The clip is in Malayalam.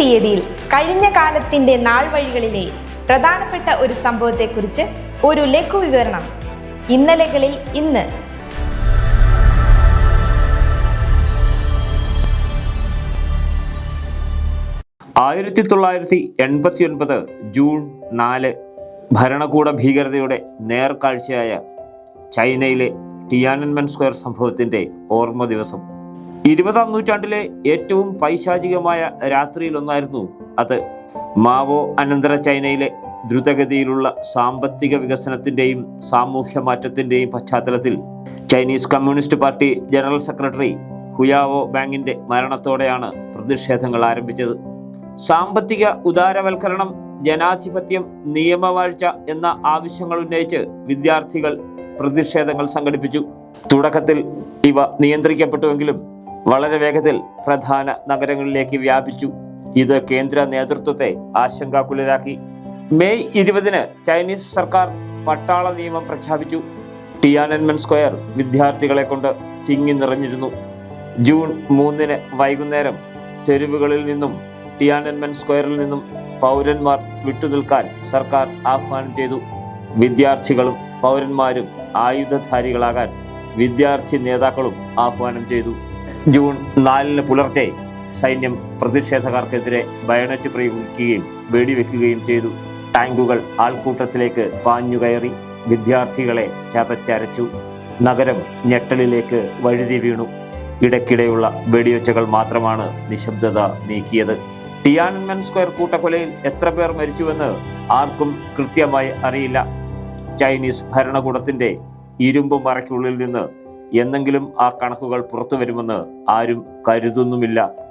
തീയതിയിൽ കഴിഞ്ഞ കാലത്തിന്റെ നാൾ വഴികളിലെ പ്രധാനപ്പെട്ട ഒരു സംഭവത്തെക്കുറിച്ച് ഒരു ലഘു വിവരണം ഇന്നലകളിൽ ഇന്ന്. ആയിരത്തി തൊള്ളായിരത്തി എൺപത്തി ഒൻപത് ജൂൺ നാല് ഭരണകൂട ഭീകരതയുടെ നേർക്കാഴ്ചയായ ചൈനയിലെ ടിയാനൻമെൻ സ്ക്വയർ സംഭവത്തിന്റെ ഓർമ്മ ദിവസം. ഇരുപതാം നൂറ്റാണ്ടിലെ ഏറ്റവും പൈശാചികമായ രാത്രിയിലൊന്നായിരുന്നു അത്. മാവോ അനന്തര ചൈനയിലെ ദ്രുതഗതിയിലുള്ള സാമ്പത്തിക വികസനത്തിന്റെയും സാമൂഹ്യ മാറ്റത്തിന്റെയും പശ്ചാത്തലത്തിൽ Chinese communist party general secretary ഹുയാവോ ബാങ്കിന്റെ മരണത്തോടെയാണ് പ്രതിഷേധങ്ങൾ ആരംഭിച്ചത്. സാമ്പത്തിക ഉദാരവൽക്കരണം ജനാധിപത്യം നിയമവാഴ്ച എന്ന ആവശ്യങ്ങൾ ഉന്നയിച്ച് വിദ്യാർത്ഥികൾ പ്രതിഷേധങ്ങൾ സംഘടിപ്പിച്ചു. തുടക്കത്തിൽ ഇവ നിയന്ത്രിക്കപ്പെട്ടുവെങ്കിലും വളരെ വേഗത്തിൽ പ്രധാന നഗരങ്ങളിലേക്ക് വ്യാപിച്ചു. ഇത് കേന്ദ്ര നേതൃത്വത്തെ ആശങ്കാകുലരാക്കി. മെയ് ഇരുപതിന് ചൈനീസ് സർക്കാർ പട്ടാള നിയമം പ്രഖ്യാപിച്ചു. ടിയാനൻമെൻ സ്ക്വയർ വിദ്യാർത്ഥികളെ കൊണ്ട് തിങ്ങി നിറഞ്ഞിരുന്നു. ജൂൺ മൂന്നിന് വൈകുന്നേരം തെരുവുകളിൽ നിന്നും ടിയാനൻമെൻ സ്ക്വയറിൽ നിന്നും പൗരന്മാർ വിട്ടുനിൽക്കാൻ സർക്കാർ ആഹ്വാനം ചെയ്തു. വിദ്യാർത്ഥികളും പൗരന്മാരും ആയുധധാരികളാകാൻ വിദ്യാർത്ഥി നേതാക്കളും ആഹ്വാനം ചെയ്തു. ജൂൺ നാലിന് പുലർച്ചെ സൈന്യം പ്രതിഷേധക്കാർക്കെതിരെ ബയണറ്റ് പ്രയോഗിക്കുകയും വെടിവെക്കുകയും ചെയ്തു. ടാങ്കുകൾ ആൾക്കൂട്ടത്തിലേക്ക് പാഞ്ഞുകയറി വിദ്യാർത്ഥികളെ ചതച്ചരച്ചു. നഗരം ഞെട്ടലിലേക്ക് വഴുതി വീണു. ഇടയ്ക്കിടെയുള്ള വെടിയൊച്ചകൾ മാത്രമാണ് നിശബ്ദത നീക്കിയത്. ടിയാൻമെൻ സ്ക്വയർ കൂട്ടക്കൊലയിൽ എത്ര പേർ മരിച്ചുവെന്ന് ആർക്കും കൃത്യമായി അറിയില്ല. ചൈനീസ് ഭരണകൂടത്തിന്റെ ഇരുമ്പ് മറയ്ക്കുള്ളിൽ നിന്ന് എന്നെങ്കിലും ആ കണക്കുകൾ പുറത്തു വരുമെന്ന് ആരും കരുതുന്നുമില്ല.